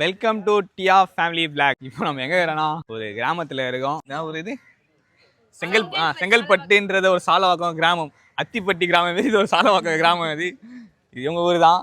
Welcome to Diya family blog இப்போ நம்ம எங்க இருக்கிறோம்னா ஒரு கிராமத்துல இருக்கோம். இதான் ஒரு இது? செங்கல் செங்கல்பட்டுன்றது ஒரு சாலவாக்கம் கிராமம். அத்திப்பட்டி கிராமம் இது ஒரு சாலவாக்கம் கிராமம் இது. இது இவங்க ஊர் தான்.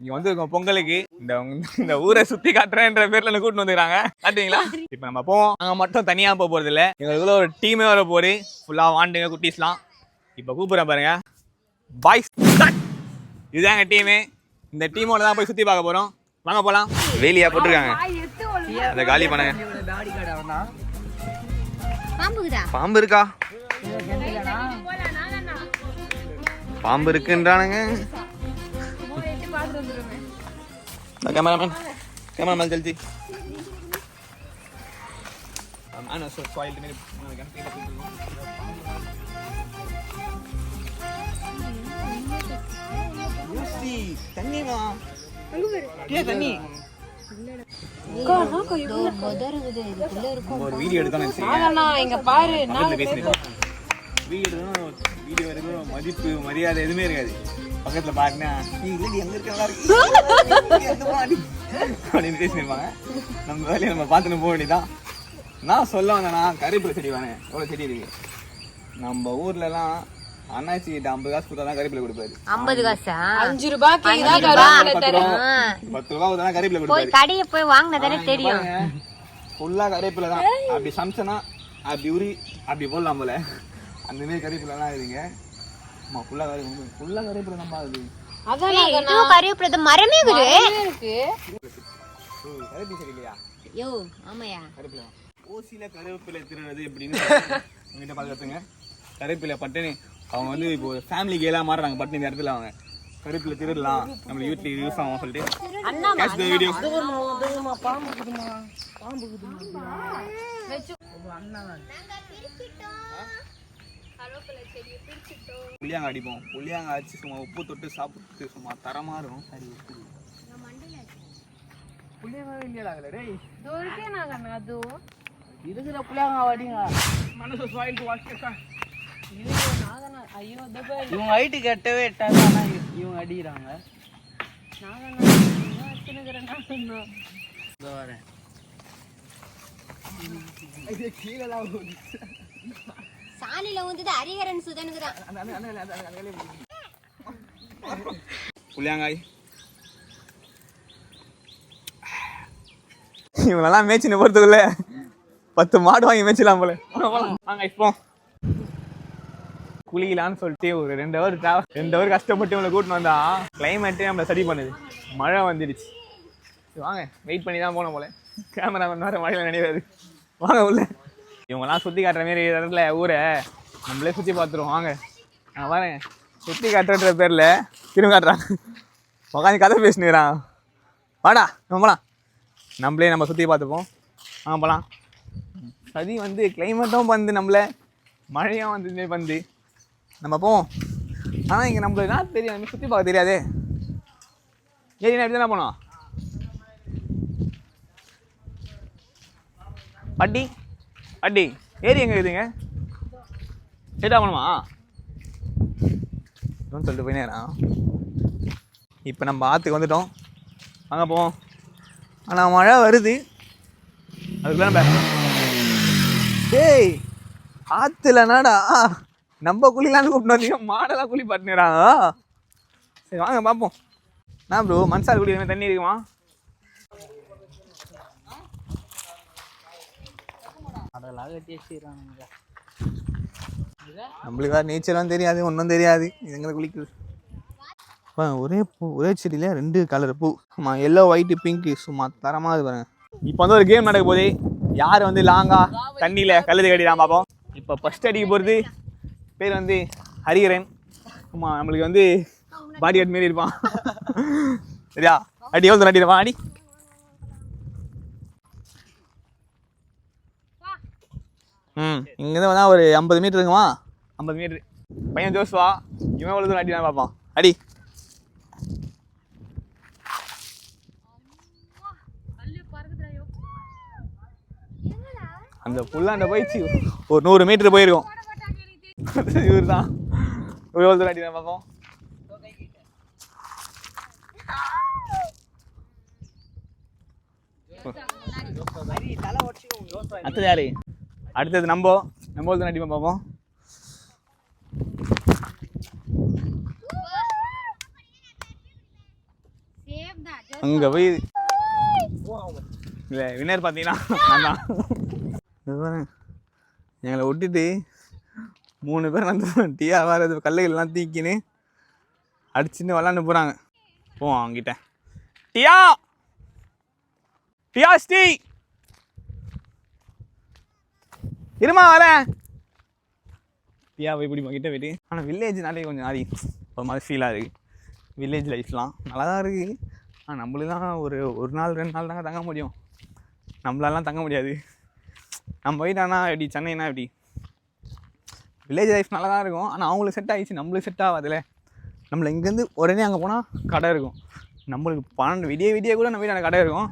இங்க வந்து இருக்கோம் பொங்கலுக்கு. இந்த இந்த ஊரை சுத்தி காட்டுறேன்ற பேர்ல என்ன கூட்டிட்டு வந்துக்கிறாங்க காட்டுவீங்களா இப்போ நம்ம போவோம். நாங்க மட்டும் தனியா போக போறது இல்ல. எங்களுக்குள்ள ஒரு டீமே வர போகுது. ஃபுல்லா வாண்டுங்க குட்டீஸ்லாம். இப்போ கூப்பிடுறேன் பாருங்க. பாய்ஸ் இதுதான் எங்க டீமு இந்த டீமோட தான் போய் சுத்தி பார்க்க போறோம். வாங்க போலாம். வேலியா போட்டிருக்காங்க. அதை காலி பண்ணுங்க பாம்புக்குதா பாம்பு இருக்கா? பாம்பு இருக்குன்றானுங்க. கேமராமேன் கேமராமேன் ஜல்தி தண்ணிமா தண்ணி. ஒரு வீடியோ எடுக்கணும் இங்க பாரு. வீடியோ வீடியோ எடுக்கணும். மதிப்பு மரியாதை எதுவுமே இருக்காது. பக்கத்துல பாருன்னா நீ இல்லடி எங்க இருக்க? நல்லா இருக்கு எங்க போனாடி? அப்படின்னு பேசியிருப்பாங்க. நம்ம வேலையை நம்ம பார்த்துன்னு போக வேண்டியதான் நான் சொல்ல வந்தேன்னா கருவேப்பிலை செடி வாங்க. எவ்வளோ செடி இருக்கு? நம்ம ஊர்ல எல்லாம் அண்ணாச்சி கிட்ட ஐம்பது காசு கொடுத்தா தான் கருவேப்பிலை கொடுப்பாரு. ஐம்பது காசா? அஞ்சு ரூபாய்க்கு பத்து ரூபா. பத்து ரூபா கொடுத்தா தான் கருவேப்பிலை போய் கொடுப்பாரு. கடையை போய் வாங்கினா தானே தெரியும். ஃபுல்லா கருவேப்பிலை தான். அப்படி சமைச்சனா அப்படி உரி அப்படி போடலாம் போல. அந்த மாதிரி கருவேப்பிலைலாம் இருக்குங்க ஆமா ஃபுல்லா கருவேப்பிலை ஃபுல்லா கருவேப்பிலை தான் ஆகுது அதான் மரமே இருக்கு. சரி இல்லையா யோ ஆமாயா. ஓசியில கருவேப்பிலை திருடுறது எப்படின்னு உங்ககிட்ட பார்த்துங்க கருவேப்பிலை பட்டுன்னு அவங்க வந்து இப்போ ஃபேமிலி கேலாம் மாறுறாங்க பட்டு இந்த இடத்துல அவங்க கருவேப்பிலை திருடலாம். நம்ம வீட்டில் யூஸ் ஆகும் சொல்லிட்டு கேட்ச் த வீடியோ புளியாங்க அடிப்போம். புளியாங்க அடிச்சு சும்மா உப்பு தொட்டு சாப்பிட்டு சும்மா தரமா இருக்கும். சரி உப்பு புளியாங்க டேய். இருக்கே நாங்க அதோ? இருக்கிற புளியாங்க அடிங்க. மனசு சாயில் பாரு இவங்க ஹைட்டு கட்டவே எட்டாது ஆனா இவங்க அடிக்கிறாங்க. வரேன். சாணியில வந்து ஹரிஹரன் சுதனுக்குதான். புளியாங்காய் இவங்கெல்லாம் மேய்ச்சின்னு போகிறதுக்குள்ள பத்து மாடு வாங்கி மேய்ச்சலாம் போல. வாங்க இப்போ குளிக்கலான்னு சொல்லிட்டு ஒரு ரெண்டு ஹவர் டிராவல் ரெண்டு ஹவர் கஷ்டப்பட்டு இவங்களை கூட்டின்னு வந்தா கிளைமேட்டே நம்மளை சரி பண்ணுது. மழை வந்துடுச்சு. சரி, வாங்க வெயிட் பண்ணி தான் போனோம் போல. கேமரா வேறு மழையில் நினைவாது வாங்க உள்ள. இவங்கெல்லாம் சுற்றி காட்டுற மாரி இடத்துல ஊரை நம்மளே சுற்றி பார்த்துருவோம். வாங்க. நான் வரேன். சுற்றி காட்டுற பேரில் திரும்ப காட்டுறான். உக்காந்து கதை பேசினுறான் வாடா நம்ம போகலாம் நம்மளே நம்ம சுற்றி பார்த்துப்போம். வாங்க போகலாம் சதி வந்து கிளைமேட்டும் வந்து நம்மளை மழையும் வந்து வந்து நம்ம போவோம். ஆனால் இங்கே நம்மளுக்கு என்ன தெரியும்? நம்ம சுற்றி பார்க்க தெரியாதே. ஏறி எப்படி தானே போனோம்? பாட்டி பாட்டி. ஏரி எங்கே இருக்குதுங்க சேட்டா போகணுமா இன்னும் சொல்லிட்டு போயினேறான் இப்போ நம்ம ஆற்றுக்கு வந்துட்டோம். அங்கே போவோம். ஆனால் மழை வருது. அதுக்குள்ள நம்ம டேய் ஆற்றுல நம்ம குளிக்கலான்னு கூப்பிட்டு வந்தீங்க மாடெல்லாம் குளி பாட்டுறாங்க சரி வாங்க பார்ப்போம் என்ன ப்ரோ மனசால் குடி தண்ணி இருக்குமா? நம்மளுக்கு வேறு நீச்சலும் தெரியாது ஒன்றும் தெரியாது. இதுங்களை குளிக்குது ஒரே பூ ஒரே செடியில் ரெண்டு கலர் பூ. ஆமாம் எல்லோ ஒயிட்டு பிங்க்கு சும்மா தரமாக இது பாருங்க. இப்போ வந்து ஒரு கேம் நடக்க போகுது. யார் வந்து லாங்கா தண்ணியில் கழுது கட்டிடாம பார்ப்போம் இப்போ ஃபஸ்ட் அடிக்க போகிறது பேர் வந்து ஹரிஹரன். ஆமாம் நம்மளுக்கு வந்து பாடி கார்டு மாரி இருப்பான். சரியா? அடி எவ்வளோ நட்டிடுவான் அடி ம் இங்கேருந்து வந்தால் ஒரு ஐம்பது மீட்டர் இருக்குமா? ஐம்பது மீட்ரு பையன் ஜோஸ்வா இவன் எவ்வளோ தூரம் அடினா பார்ப்பான் அடி. அந்த புல்லாண்ட போயிடுச்சு. ஒரு நூறு மீட்ரு போயிருக்கோம். இவர் தான் இவர் எவ்வளோ தூரம் அடிதான் பார்ப்போம். அடுத்தது யாரு? அடுத்தது நம்போ நம்ம தான் அடிப்போம் பார்ப்போம். அங்க போய் இல்லை வினர் பார்த்தீங்கன்னா எங்களை விட்டுட்டு மூணு பேர் நடந்து டீயா வரது கல்லுகள்லாம் தீக்கின்னு அடிச்சுன்னு விளாண்டு போகிறாங்க போவோம் அவங்ககிட்ட டியா! டியா ஸ்டீ இருமா வரேன் டியா போய் பிடிமா கிட்ட போயிட்டு ஆனால் வில்லேஜ்னாலே கொஞ்சம் நாரி. ஒரு மாதிரி ஃபீலாக இருக்குது வில்லேஜ் லைஃப்லாம் நல்லா தான் இருக்குது ஆனால் நம்மளுக்கு தான் ஒரு ஒரு நாள் ரெண்டு நாள் தாங்க தங்க முடியும். நம்மளாலாம் தங்க முடியாது. நம்ம போயிட்டானா எப்படி? சென்னைனா எப்படி? வில்லேஜ் லைஃப் நல்லா தான் இருக்கும். ஆனால் அவங்களுக்கு செட் ஆகிடுச்சு நம்மளுக்கு செட் ஆகாதுல்ல. நம்மளை இங்கேருந்து உடனே அங்கே போனால் கடை இருக்கும். நம்மளுக்கு பன்னெண்டு விடிய விடிய கூட நம்ம வீட்டில் கடை இருக்கும்.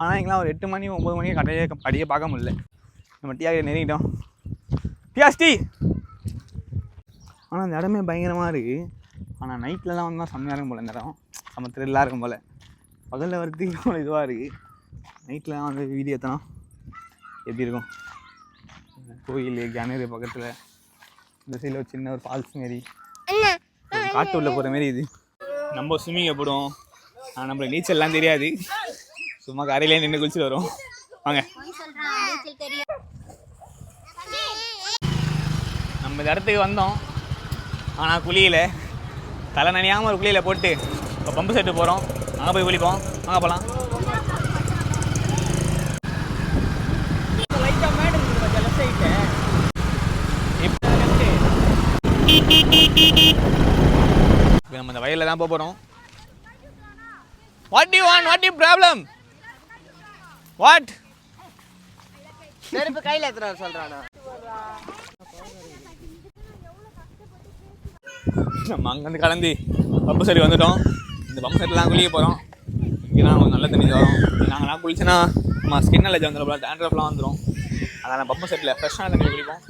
ஆனால் எங்களாம் ஒரு எட்டு மணி ஒம்பது மணி கடையே கடையே பார்க்க முடியல. நம்ம டீ ஆகிய நெருங்கிட்டோம். பியாஸ் டீ ஆனால் அந்த இடமே பயங்கரமாக இருக்குது ஆனால் நைட்லலாம் வந்தால் செம்மையாக இருக்கும் போல் இந்த இடம். நம்ம த்ரில்லாக இருக்கும் போல். பகலில் வரத்துக்கு அவ்வளோ இதுவாக இருக்குது நைட்டில் வந்து வீடியோ எடுத்தோன்னா எப்படி இருக்கும்? கோயில் கிணறு பக்கத்தில். இந்த சைடில் ஒரு சின்ன ஒரு ஃபால்ஸ் மாரி. காட்டு உள்ள போகிற மாரி இது. நம்ம ஸ்விம்மிங் போடுவோம். ஆனால் நம்மளுக்கு நீச்சல்லாம் தெரியாது. சும்மா கரையிலே நின்று குளிச்சுட்டு வரோம் வாங்க. நம்ம இந்த இடத்துக்கு வந்தோம். ஆனால் குளியல. தலை நனையாமல் ஒரு குளியல போட்டு இப்போ பம்பு செட்டு போகிறோம் அங்கே போய் குளிப்போம். வாங்க போகலாம் இப்போ நம்ம இந்த வயலில் தான் போக போகிறோம் what you want what you problem what நெருப்பு கையில எத்தனை சொல்றானா? நம்ம அங்கேருந்து கலந்து பம்பு செடி வந்துட்டோம். இந்த பம்பு செட்லாம் குளிக்க போகிறோம் கொஞ்சம் நல்ல தண்ணி வரும் நாங்கள்லாம் குளிச்சுன்னா நம்ம ஸ்கின் அலர்ஜி வந்துடும் டேண்ட்ரஃப்லாம் வந்துடும் அதனால் பம்பு செட்டில் ஃப்ரெஷ்ஷான தண்ணி குளிப்போம்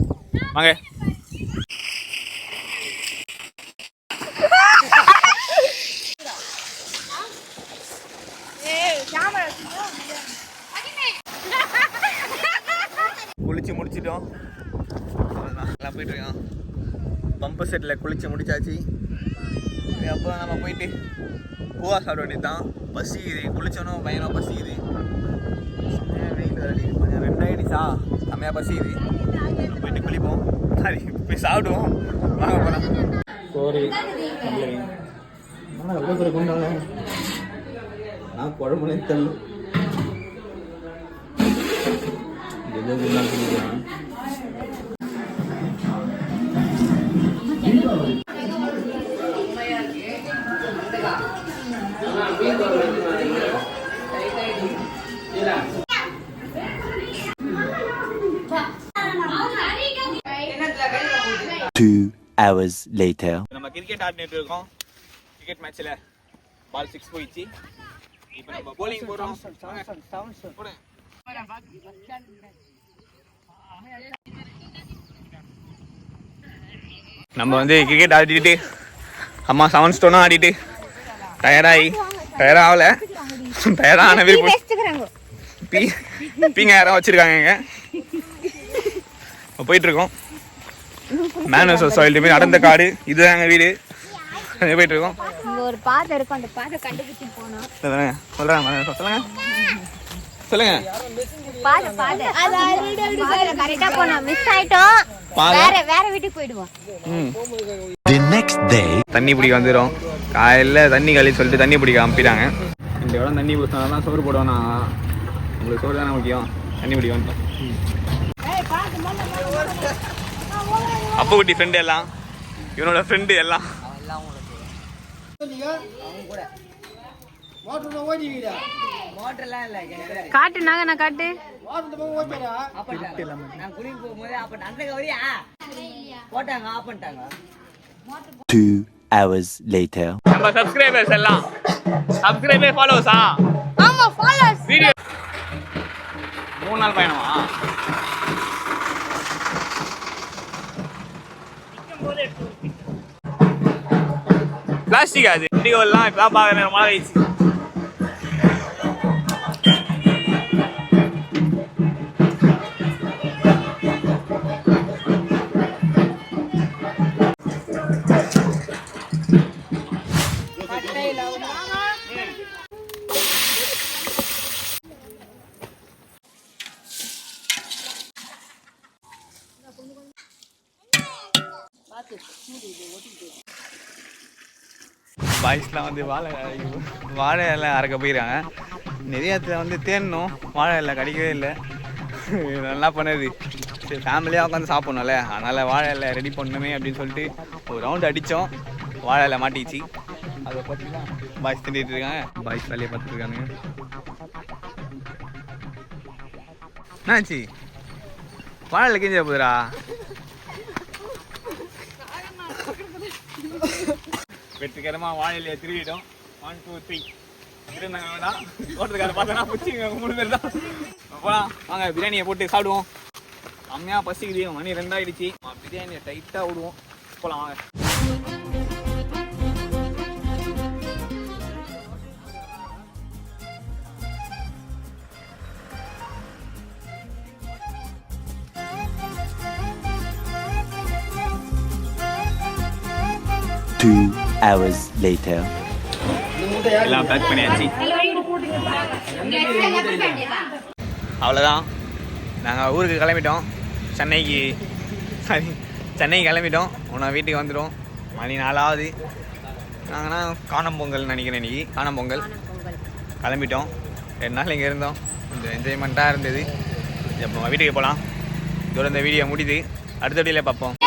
வாங்க. குளிச்சு முடிச்சிட்டோம். நல்லா எல்லாம் போயிட்டு இருக்கோம். பம்பு செட்டில் குளிச்சு முடிச்சாச்சு. அப்புறம் நம்ம போயிட்டு பூவா சாப்பிட வேண்டியது தான் பசிக்குது குளிச்சோனும் பையனும் பசிக்குது கொஞ்சம் ரெண்டு அடிக்குது கொஞ்சம் ரெண்டாயிடுச்சா? செம்மையாக பசிக்குது போயிட்டு குளிப்போம். சரி போய் சாப்பிடுவோம். வாங்க போகலாம் சோறு. எவ்வளோ பேர் கொண்டாங்க? நான் குழம்புனே தெரியல. எதோ கொண்டாந்து சொல்லிக்கிறேன் Two hours later. நம்ம கிரிக்கெட் ஆடிட்டு இருக்கோம் கிரிக்கெட் மேட்ச்ல பால் சிக்ஸ் போயிடுச்சு இப்போ நம்ம bowling போறோம். நம்ம வந்து கிரிக்கெட் ஆடிட்டு அம்மா செவன் ஸ்டோனும் ஆடிட்டு டயர்டாகி டயர்ட் ஆகல டயர்டாக ஆன பீ பீங்க யாரும் வச்சிருக்காங்க இங்க இப்போ போயிட்டு இருக்கோம் மேனஸ் சாயில் போய் நடந்த காடு இதுதான் எங்கள் வீடு. அங்கே போயிட்டு இருக்கோம் இங்க ஒரு பாதை இருக்கும் அந்த பாதை கண்டுபிடிச்சு போனோம் சொல்லுங்க சொல்லுங்க சொல்லுங்க. சொல்லுங்க. பாதை பாதை. பாதை கரெக்டா போனோம். மிஸ் ஆயிட்டோம். பாதை? வேற வேற வீட்டுக்கு போயிடுவோம். ம். The next day. தண்ணி பிடிக்க வந்துடும் காலையில் தண்ணி கழி சொல்லிட்டு தண்ணி பிடிக்க அனுப்பிட்டாங்க இந்த இடம் தண்ணி பிடிச்சா தான் சோறு போடுவோம் நான். உங்களுக்கு சோறு தானே முக்கியம். தண்ணி பிடிக்க வந்துட்டோம். அப்பா குட்டி ஃப்ரெண்டு எல்லாம். இவனோட ஃப்ரெண்டு எல்லாம். மோட்டர்லாம் இல்ல கிணறு. காட்டு. நாங்க நான் காட்டு நான் குளிக்க போகும்போது அப்ப அந்த கவரியா போட்டாங்க ஆஃப் பண்ணிட்டாங்க. Two hours later. நம்ம சப்ஸ்கிரைபர்ஸ் எல்லாம். சப்ஸ்கிரைபர் ஃபாலோவர்ஸா ஆமா ஃபாலோஸ் வீடியோ மூணு நாள் பயணமா? பிளாஸ்டிக் அது இண்டிகோலாம் இப்பதான் பார்க்குறேன் மழை பாய்ஸ்லாம் வந்து வாழை வாழை எல்லாம் அறக்க போயிடுறாங்க நிறைய இடத்துல வந்து தேடணும் வாழை இலை கிடைக்கவே இல்லை. நல்லா பண்ணுது. சரி ஃபேமிலியாக உட்காந்து சாப்பிட்ணும்ல. அதனால் வாழை இலை ரெடி பண்ணணுமே அப்படின்னு சொல்லிட்டு ஒரு ரவுண்ட் அடித்தோம் வாழை இலை மாட்டிச்சு அதை பற்றி தான் பாய்ஸ் திண்டிட்டு இருக்காங்க. பாய்ஸ் வேலையை பார்த்துட்டு இருக்காங்க என்னாச்சு? வாழை கிஞ்ச போதுடா. வெற்றிகரமாக வாழையில திருவிடும் ஒன் டூ த்ரீ இருந்தாங்க வேணாம் தோட்டத்துக்கார பார்த்தோன்னா பிடிச்சிங்க மூணு பேர் தான். போகலாம் வாங்க பிரியாணியை போட்டு சாப்பிடுவோம். செம்மையாக பசிக்குது. மணி ரெண்டாயிடுச்சு. பிரியாணியை டைட்டாக விடுவோம். போகலாம் வாங்க. Two hours later. எல்லாம் பேக் பண்ணியாச்சு. அவ்வளோதான் நாங்கள் ஊருக்கு கிளம்பிட்டோம். சென்னைக்கு சாரி சென்னைக்கு கிளம்பிட்டோம். உன்னை வீட்டுக்கு வந்துடும் மணி நாலாவது. நாங்கன்னா காணும் பொங்கல் நினைக்கிறேன் இன்னைக்கு. காணும் பொங்கல். கிளம்பிட்டோம். ரெண்டு நாள் இங்கே இருந்தோம். கொஞ்சம் என்ஜாய்மெண்ட்டாக இருந்தது. இப்போ வீட்டுக்கு போகலாம் இதோட இந்த வீடியோ முடியுது. அடுத்த வீடியோவில் பார்ப்போம்.